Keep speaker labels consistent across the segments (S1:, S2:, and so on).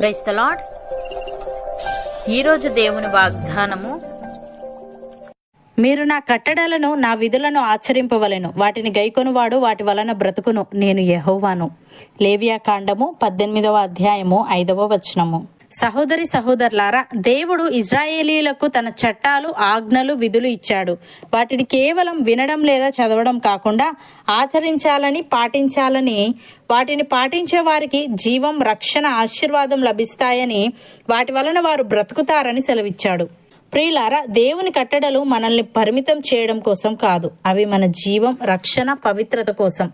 S1: Price the lord ఈరోజు దేవుని వాగ్దానము
S2: మీరు నా కట్టడలను నా విధులను ఆచరింపవలను. వాటిని గైకొనువాడు వాటి వలన బ్రతుకును. నేను యహోవాను. లేవియా కాండము పద్దెనిమిదవ అధ్యాయము ఐదవ వచనము. సహోదరి సహోదరులారా దేవుడు ఇజ్రాయేలీలకు తన చట్టాలు ఆజ్ఞలు విధులు ఇచ్చాడు. వాటిని కేవలం వినడం లేదా చదవడం కాకుండా ఆచరించాలని పాటించాలని వాటిని పాటించే వారికి జీవం రక్షణ ఆశీర్వాదం లభిస్తాయని వాటి వలన వారు బ్రతుకుతారని సెలవిచ్చాడు. ప్రియులారా దేవుని కట్టడలు మనల్ని పరిమితం చేయడం కోసం కాదు. అవి మన జీవం రక్షణ పవిత్రత కోసం.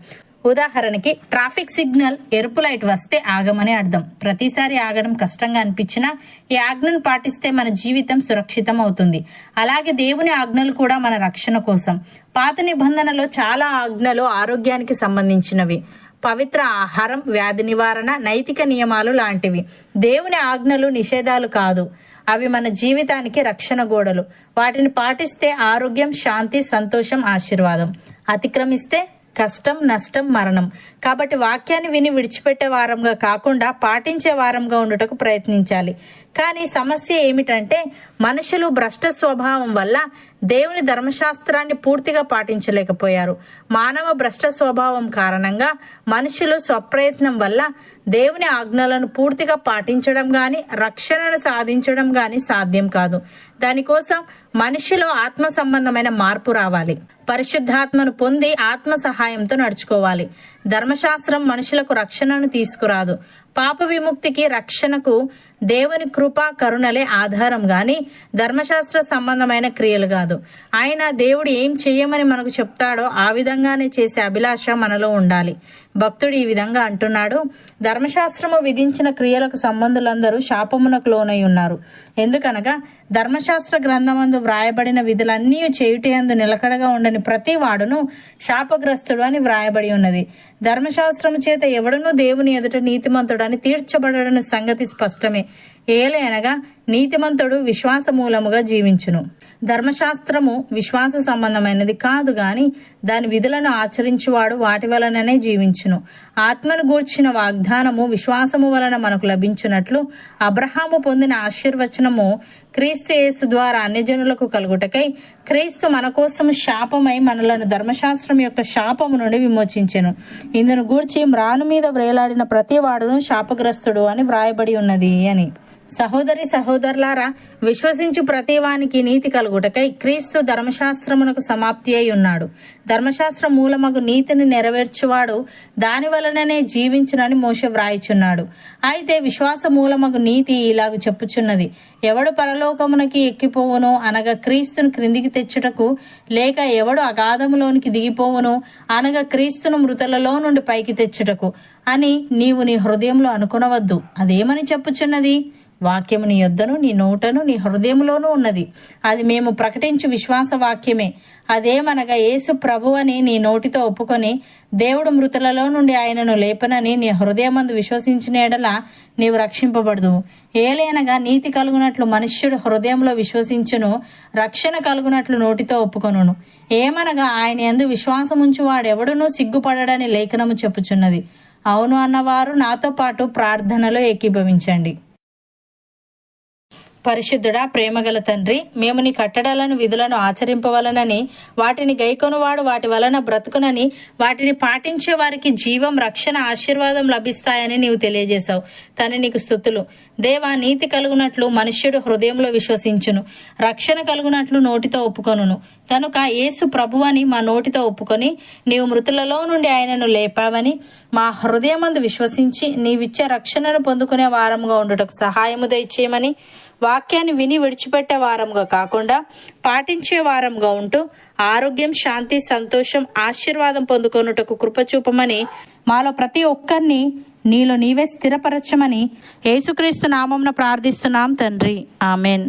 S2: ఉదాహరణకి ట్రాఫిక్ సిగ్నల్ ఎరుపు లైట్ వస్తే ఆగమని అర్థం. ప్రతిసారి ఆగడం కష్టంగా అనిపించినా ఈ ఆజ్ఞను పాటిస్తే మన జీవితం సురక్షితం అవుతుంది అలాగే దేవుని ఆజ్ఞలు కూడా మన రక్షణ కోసం. పాత నిబంధనలో చాలా ఆజ్ఞలు ఆరోగ్యానికి సంబంధించినవి. పవిత్ర ఆహారం వ్యాధి నివారణ నైతిక నియమాలు లాంటివి. దేవుని ఆజ్ఞలు నిషేధాలు కాదు. అవి మన జీవితానికి రక్షణ గోడలు. వాటిని పాటిస్తే ఆరోగ్యం శాంతి సంతోషం ఆశీర్వాదం. అతిక్రమిస్తే కష్టం నష్టం మరణం. కాబట్టి వాక్యాన్ని విని విడిచిపెట్టే వారంగా కాకుండా పాటించే వారంగా ఉండుటకు ప్రయత్నించాలి. కానీ సమస్య ఏమిటంటే మనుషులు భ్రష్ట స్వభావం వల్ల దేవుని ధర్మశాస్త్రాన్ని పూర్తిగా పాటించలేకపోయారు. మానవ భ్రష్ట స్వభావం కారణంగా మనుషులు స్వప్రయత్నం వల్ల దేవుని ఆజ్ఞలను పూర్తిగా పాటించడం గాని రక్షణను సాధించడం గాని సాధ్యం కాదు. దానికోసం మనిషిలో ఆత్మ సంబంధమైన మార్పు రావాలి. పరిశుద్ధాత్మను పొంది ఆత్మ సహాయంతో నడుచుకోవాలి. ధర్మశాస్త్రం మనుషులకు రక్షణను తీసుకురాదు. పాప విముక్తికి రక్షణకు దేవుని కృప కరుణలే ఆధారం. గాని ధర్మశాస్త్ర సంబంధమైన క్రియలు కాదు. ఆయన దేవుడు ఏం చెయ్యమని మనకు చెప్తాడో ఆ విధంగానే చేసే అభిలాష మనలో ఉండాలి. భక్తుడు ఈ విధంగా అంటున్నాడు ధర్మశాస్త్రము విధించిన క్రియలకు సంబంధులందరూ శాపమునకు లోనై ఉన్నారు. ఎందుకనగా ధర్మశాస్త్ర గ్రంథమందు వ్రాయబడిన విధులన్నీ చేయుటందు నిలకడగా ఉండని ప్రతి వాడును శాపగ్రస్తుడు అని వ్రాయబడి ఉన్నది. ధర్మశాస్త్రము చేత ఎవడనూ దేవుని ఎదుట నీతిమంతుడని తీర్చబడని సంగతి స్పష్టమే. ఏలే అనగా నీతిమంతుడు విశ్వాస మూలముగా జీవించును. ధర్మశాస్త్రము విశ్వాస సంబంధమైనది కాదు గాని దాని విధులను ఆచరించువాడు వాటి వలననే జీవించును. ఆత్మను గూర్చిన వాగ్దానము విశ్వాసము వలన మనకు లభించినట్లు అబ్రహాము పొందిన ఆశీర్వచనము క్రీస్తు యేసు ద్వారా అన్యజనులకు కలుగుటకై క్రీస్తు మన కోసం శాపమై మనలను ధర్మశాస్త్రం యొక్క శాపము నుండి విమోచించెను. ఇందును గూర్చి మ్రాను మీద వ్రేలాడిన ప్రతి వాడును శాపగ్రస్తుడు అని వ్రాయబడి ఉన్నది అని. సహోదరి సహోదరులారా విశ్వసించు ప్రతివానికి నీతి కలుగుటకై క్రీస్తు ధర్మశాస్త్రమునకు సమాప్తి అయి ఉన్నాడు. ధర్మశాస్త్ర మూలమగు నీతిని నెరవేర్చువాడు దాని వలననే జీవించునని మోష వ్రాయిచున్నాడు. అయితే విశ్వాస మూలమగు నీతి ఇలాగ చెప్పుచున్నది. ఎవడు పరలోకమునకి ఎక్కిపోవును అనగా క్రీస్తును క్రిందికి తెచ్చుటకు లేక ఎవడు అగాధములోనికి దిగిపోవును అనగా క్రీస్తును మృతులలో నుండి పైకి తెచ్చుటకు అని నీవు నీ హృదయంలో అనుకునవద్దు. అదేమని చెప్పుచున్నది? వాక్యము నీ యొద్దను నీ నోటను నీ హృదయంలోనూ ఉన్నది. అది మేము ప్రకటించు విశ్వాస వాక్యమే. అదేమనగా యేసు ప్రభు అని నీ నోటితో ఒప్పుకొని దేవుడు మృతులలో నుండి ఆయనను లేపనని నీ హృదయమందు విశ్వసించిన ఎడల నీవు రక్షింపబడదు. ఏలేనగా నీతి కలుగునట్లు మనుష్యుడు హృదయంలో విశ్వసించును రక్షణ కలుగునట్లు నోటితో ఒప్పుకొనును. ఏమనగా ఆయన ఎందు విశ్వాసముంచు వాడెవడునూ సిగ్గుపడడని లేఖనము చెప్పుచున్నది. అవును అన్నవారు నాతో పాటు ప్రార్థనలో ఏకీభవించండి. పరిశుద్ధుడా ప్రేమగల తండ్రి మేము నీ కట్టడాలను విధులను ఆచరింపవలనని వాటిని గైకొనువాడు వాటి వలన బ్రతుకునని వాటిని పాటించే వారికి జీవం రక్షణ ఆశీర్వాదం లభిస్తాయని నీవు తెలియజేశావు. తని నీకు స్థుతులు. దేవా నీతి కలుగునట్లు మనుష్యుడు హృదయంలో విశ్వసించును. రక్షణ కలుగునట్లు నోటితో ఒప్పుకొనును. కనుక యేసు ప్రభు అని మా నోటితో ఒప్పుకొని నీవు మృతులలో నుండి ఆయనను లేపావని మా హృదయమందు విశ్వసించి నీవిచ్చే రక్షణను పొందుకునే వారముగా ఉండుటకు సహాయము దయచేయమని వాక్యాన్ని విని విడిచిపెట్టే వారంగా కాకుండా పాటించే వారంగా ఉంటూ ఆరోగ్యం శాంతి సంతోషం ఆశీర్వాదం పొందుకొనుటకు కృపచూపమని మాలో ప్రతి ఒక్కరిని నీలో నీవే స్థిరపరచమని యేసుక్రీస్తు నామంన ప్రార్థిస్తున్నాం తండ్రి. ఆమెన్.